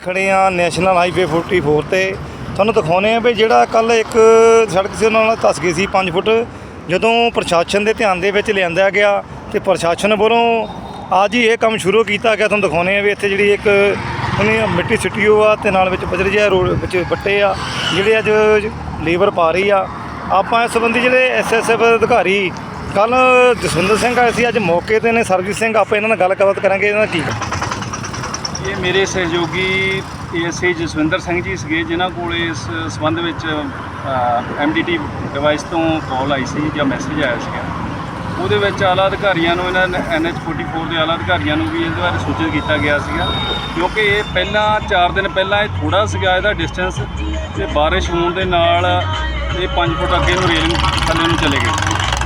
ਖੜੇ ਆ national highway 44 ਤੇ। ਤੁਹਾਨੂੰ ਦਿਖਾਉਨੇ ਆ ਵੀ ਜਿਹੜਾ ਕੱਲ ਇੱਕ ਸੜਕ ਸੀ, ਉਹਨਾਂ ਨਾਲ ਧੱਸ ਗਈ ਸੀ 5 ਫੁੱਟ। ਜਦੋਂ ਪ੍ਰਸ਼ਾਸਨ ਦੇ ਧਿਆਨ ਦੇ ਵਿੱਚ ਲਿਆਂਦਾ ਗਿਆ ਤੇ ਪ੍ਰਸ਼ਾਸਨ ਵੱਲੋਂ ਅੱਜ ਹੀ ਇਹ ਕੰਮ ਸ਼ੁਰੂ ਕੀਤਾ ਗਿਆ। ਤੁਹਾਨੂੰ ਦਿਖਾਉਨੇ ਆ ਵੀ ਇੱਥੇ ਜਿਹੜੀ ਇੱਕ ਉਹਨੇ ਮਿੱਟੀ ਸਿੱਟੀਓ ਆ ਤੇ ਨਾਲ ਵਿੱਚ ਬਜਰੀ ਜਿਹਾ ਰੋਡ ਵਿੱਚ ਬੱਟੇ ਆ, ਜਿਹੜੇ ਅੱਜ ਲੇਬਰ ਪਾ ਰਹੀ ਆ। ਆਪਾਂ ਇਸ ਸੰਬੰਧੀ ਜਿਹੜੇ ਐਸਐਸਐਫ ਅਧਿਕਾਰੀ ਕੱਲ ਜਸਵਿੰਦਰ ਸਿੰਘ ਆਏ ਸੀ, ਅੱਜ ਮੌਕੇ ਤੇ ਨੇ। ਸਰਜੀਤ ਸਿੰਘ, ਆਪਾਂ ਇਹਨਾਂ ਨਾਲ ਗੱਲਬਾਤ ਕਰਾਂਗੇ। ਇਹਨਾਂ ਦਾ ਕੀ ਇਹ ਮੇਰੇ ਸਹਿਯੋਗੀ ਏਐਸਏ ਜਸਵਿੰਦਰ ਸਿੰਘ ਜੀ ਸੀਗੇ, ਜਿਨ੍ਹਾਂ ਕੋਲ ਇਸ ਸੰਬੰਧ ਵਿੱਚ ਐਮਡੀਟੀ ਡਿਵਾਈਸ ਤੋਂ ਕਾਲ ਆਈ ਸੀ ਜਾਂ ਮੈਸੇਜ ਆਇਆ ਸੀਗਾ। ਉਹਦੇ ਵਿੱਚ ਆਲਾ ਅਧਿਕਾਰੀਆਂ ਨੂੰ, ਇਹਨਾਂ ਨੇ ਐਨਐਚ 44 ਦੇ ਆਲਾ ਅਧਿਕਾਰੀਆਂ ਨੂੰ ਵੀ ਇਹਦੇ ਬਾਰੇ ਸੂਚਿਤ ਕੀਤਾ ਗਿਆ ਸੀਗਾ। ਕਿਉਂਕਿ ਇਹ ਪਹਿਲਾਂ 4 ਦਿਨ ਪਹਿਲਾਂ ਇਹ ਥੋੜਾ ਸੀਗਾ ਇਹਦਾ ਡਿਸਟੈਂਸ ਤੇ ਬਾਰਿਸ਼ ਹੋਣ ਦੇ ਨਾਲ ਇਹ 5 ਫੁੱਟ ਅੱਗੇ ਨੂੰ ਰੇਲਿੰਗ ਥੱਲੇ ਨੂੰ ਚਲੇ ਗਏ।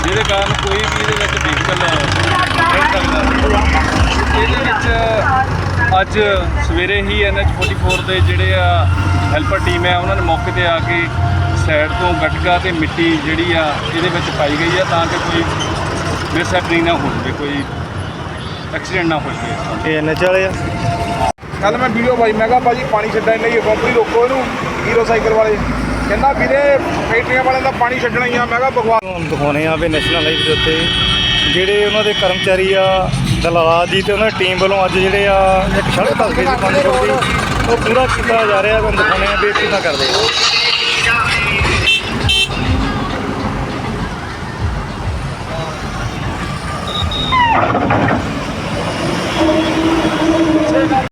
ਜਿਹਦੇ ਕਾਰਨ ਕੋਈ ਵੀ ਇਹਦੇ ਵਿੱਚ ਵਹੀਕਲ ਨਹੀਂ ਸਕਦਾ ਸੀ। ਇਹਦੇ ਵਿੱਚ ਅੱਜ ਸਵੇਰੇ ਹੀ ਐਨਐਚ 44 ਦੇ ਜਿਹੜੇ ਆ ਹੈਲਪਰ ਟੀਮ ਹੈ ਉਹਨਾਂ ਨੇ ਮੌਕੇ ਤੇ ਆ ਕੇ ਸਾਈਡ ਤੋਂ ਗਟਕਾ ਤੇ ਮਿੱਟੀ ਜਿਹੜੀ ਆ ਇਹਦੇ ਵਿੱਚ ਪਾਈ ਗਈ ਆ ਤਾਂ ਕਿ ਕੋਈ ਮਿਸ ਹੈਪਨਿੰਗ ਨਾ ਹੋ ਜਾਵੇ ਕੋਈ ਐਕਸੀਡੈਂਟ ਨਾ ਹੋ ਜਾਵੇ ਇਹ ਐਨਐਚ ਵਾਲੇ ਆ। ਕੱਲ ਮੈਂ ਵੀਡੀਓ ਪਾਈ ਮੈਂ ਕਿਹਾ ਭਾਜੀ ਪਾਣੀ ਛੱਡਣ ਲਈ ਕੰਪਨੀ ਰੋਕੋ ਇਹਨੂੰ ਹੀਰੋ ਸਾਈਕਲ ਵਾਲੇ। ਕਹਿੰਦਾ ਵੀਰੇ ਫੈਕਟਰੀਆਂ ਵਾਲਿਆਂ ਦਾ ਪਾਣੀ ਛੱਡਣਾ ਹੀ ਆ ਮੈਂ ਕਿਹਾ ਤੁਹਾਨੂੰ ਦਿਖਾਉਣੇ ਆ ਵੀ ਨੈਸ਼ਨਲ ਹਾਈਵੇ ਦੇ ਉੱਤੇ ਜਿਹੜੇ ਉਹਨਾਂ ਦੇ ਕਰਮਚਾਰੀ ਆ ਦਲਾਲ ਜੀ ਤੇ ਉਹਨਾਂ ਦੀ ਟੀਮ ਵੱਲੋਂ ਅੱਜ ਜਿਹੜੇ ਆ ਇੱਕ ਸੜਕ ਪੰਜ ਫੁੱਟ ਦੀ ਉਹ ਪੂਰਾ ਕੀਤਾ ਜਾ ਰਿਹਾ ਤੁਹਾਨੂੰ ਦਿਖਾਉਣੇ ਆ ਵੀ ਕਿੱਦਾਂ ਕਰਦੇ ਆ।